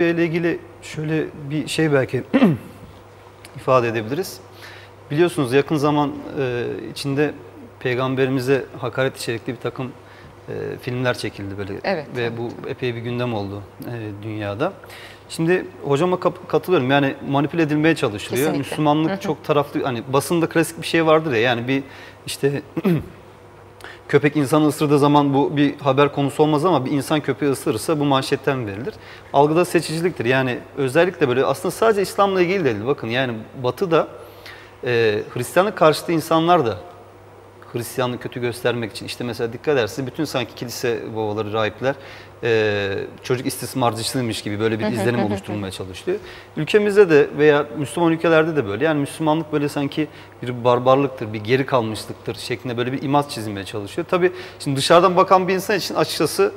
ile ilgili şöyle bir şey belki ifade edebiliriz. Biliyorsunuz yakın zaman e, içinde peygamberimize hakaret içerikli bir takım e, filmler çekildi böyle Evet, ve evet. bu epey bir gündem oldu e, dünyada. Şimdi hocama katılıyorum yani manipüle edilmeye çalışılıyor. Kesinlikle. Müslümanlık çok taraflı hani basında klasik bir şey vardır ya yani bir işte köpek insanı ısırdığı zaman bu bir haber konusu olmaz ama bir insan köpeği ısırırsa bu manşetten verilir. Algıda seçiciliktir. Yani özellikle böyle aslında sadece İslam'la ilgili değil. Bakın yani Batı'da e, Hristiyanlık karşıtı insanlar da Hristiyanlığı kötü göstermek için işte mesela dikkat ederseniz bütün sanki kilise babaları, rahipler e, çocuk istismarcısıymış gibi böyle bir izlenim oluşturulmaya çalışılıyor. Ülkemizde de veya Müslüman ülkelerde de böyle yani Müslümanlık böyle sanki bir barbarlıktır, bir geri kalmışlıktır şeklinde böyle bir imaj çizilmeye çalışıyor. Tabii şimdi dışarıdan bakan bir insan için açıkçası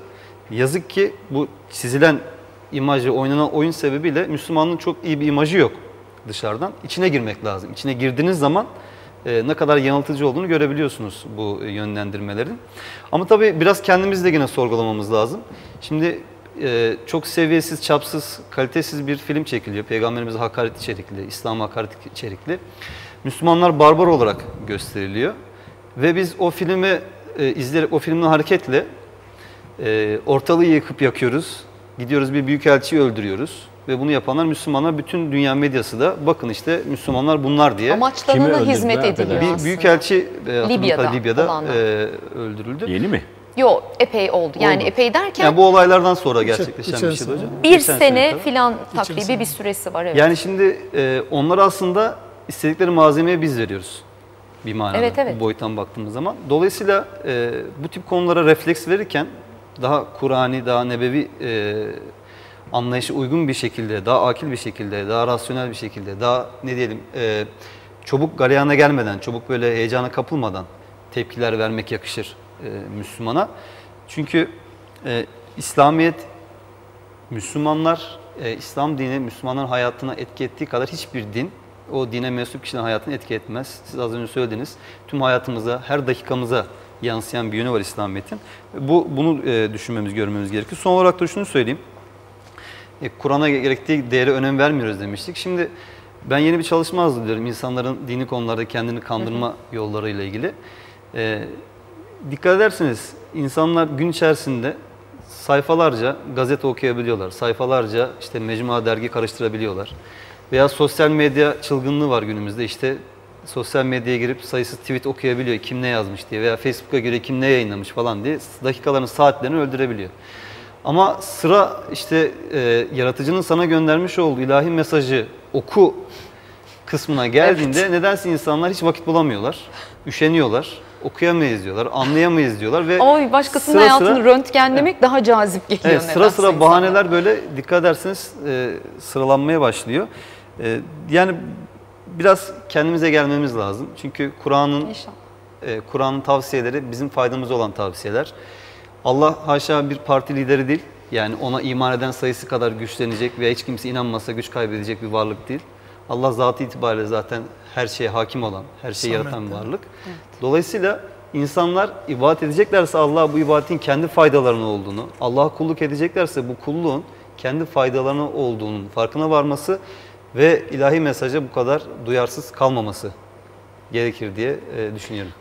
yazık ki bu çizilen imajı, oynanan oyun sebebiyle Müslümanlığın çok iyi bir imajı yok dışarıdan. İçine girmek lazım. İçine girdiğiniz zaman ne kadar yanıltıcı olduğunu görebiliyorsunuz bu e, yönlendirmelerin. Ama tabii biraz kendimizi de yine sorgulamamız lazım. Şimdi e, çok seviyesiz, çapsız, kalitesiz bir film çekiliyor. Peygamberimize hakaret içerikli, İslam'a hakaret içerikli. Müslümanlar barbar olarak gösteriliyor. Ve biz o filmi e, izleyerek, o filmden hareketle e, ortalığı yıkıp yakıyoruz. Gidiyoruz bir büyükelçiyi öldürüyoruz. Ve bunu yapanlar Müslümanlar, bütün dünya medyası da bakın işte Müslümanlar bunlar diye. Amaçlarına hizmet ediliyor Bir aslında. büyükelçi e, Libya'da Libya'da, e, öldürüldü. Yeni mi? Yo epey oldu. Yani Oldu. epey derken Yani bu olaylardan sonra gerçekleşen bir içerisinde. şeydi hocam. bir Geçen sene tabii. filan takribi sene. bir süresi var evet. Yani şimdi e, onlar aslında istedikleri malzemeyi biz veriyoruz. Bir manada Evet, evet. bu boyuttan baktığımız zaman. Dolayısıyla e, bu tip konulara refleks verirken daha Kur'ani, daha nebevi e, anlayışa uygun bir şekilde, daha akil bir şekilde, daha rasyonel bir şekilde, daha ne diyelim e, çabuk galeyana gelmeden, çabuk böyle heyecana kapılmadan tepkiler vermek yakışır e, Müslümana. Çünkü e, İslamiyet Müslümanlar, e, İslam dini Müslümanların hayatına etki ettiği kadar hiçbir din o dine mensup kişinin hayatını etki etmez. Siz az önce söylediniz. Tüm hayatımıza, her dakikamıza yansıyan bir yönü var İslamiyet'in. Bu Bunu e, düşünmemiz, görmemiz gerekiyor. Son olarak da şunu söyleyeyim. E, Kur'an'a gerektiği değere önem vermiyoruz demiştik. Şimdi ben yeni bir çalışma hazırlıyorum insanların dini konularda kendini kandırma yollarıyla ilgili. E, dikkat ederseniz insanlar gün içerisinde sayfalarca gazete okuyabiliyorlar. Sayfalarca işte mecmua dergi karıştırabiliyorlar. Veya sosyal medya çılgınlığı var günümüzde. İşte sosyal medyaya girip sayısız tweet okuyabiliyor kim ne yazmış diye veya Facebook'a göre kim ne yayınlamış falan diye dakikalarını saatlerini öldürebiliyor. Ama sıra işte e, yaratıcının sana göndermiş olduğu ilahi mesajı oku kısmına geldiğinde nedense insanlar hiç vakit bulamıyorlar. Üşeniyorlar. Okuyamayız diyorlar, anlayamayız diyorlar ve Ama başkasının sıra hayatını sıra- röntgenlemek daha cazip geliyor Evet, sıra sıra insana. bahaneler böyle dikkat ederseniz e, sıralanmaya başlıyor. E, yani biraz kendimize gelmemiz lazım. Çünkü Kur'an'ın e, Kur'an'ın tavsiyeleri bizim faydamıza olan tavsiyeler. Allah haşa bir parti lideri değil. Yani ona iman eden sayısı kadar güçlenecek veya hiç kimse inanmasa güç kaybedecek bir varlık değil. Allah zatı itibariyle zaten her şeye hakim olan, her şeyi yaratan bir varlık. Dolayısıyla insanlar ibadet edeceklerse Allah'a bu ibadetin kendi faydalarına olduğunu, Allah'a kulluk edeceklerse bu kulluğun kendi faydalarına olduğunun farkına varması ve ilahi mesaja bu kadar duyarsız kalmaması gerekir diye e, düşünüyorum.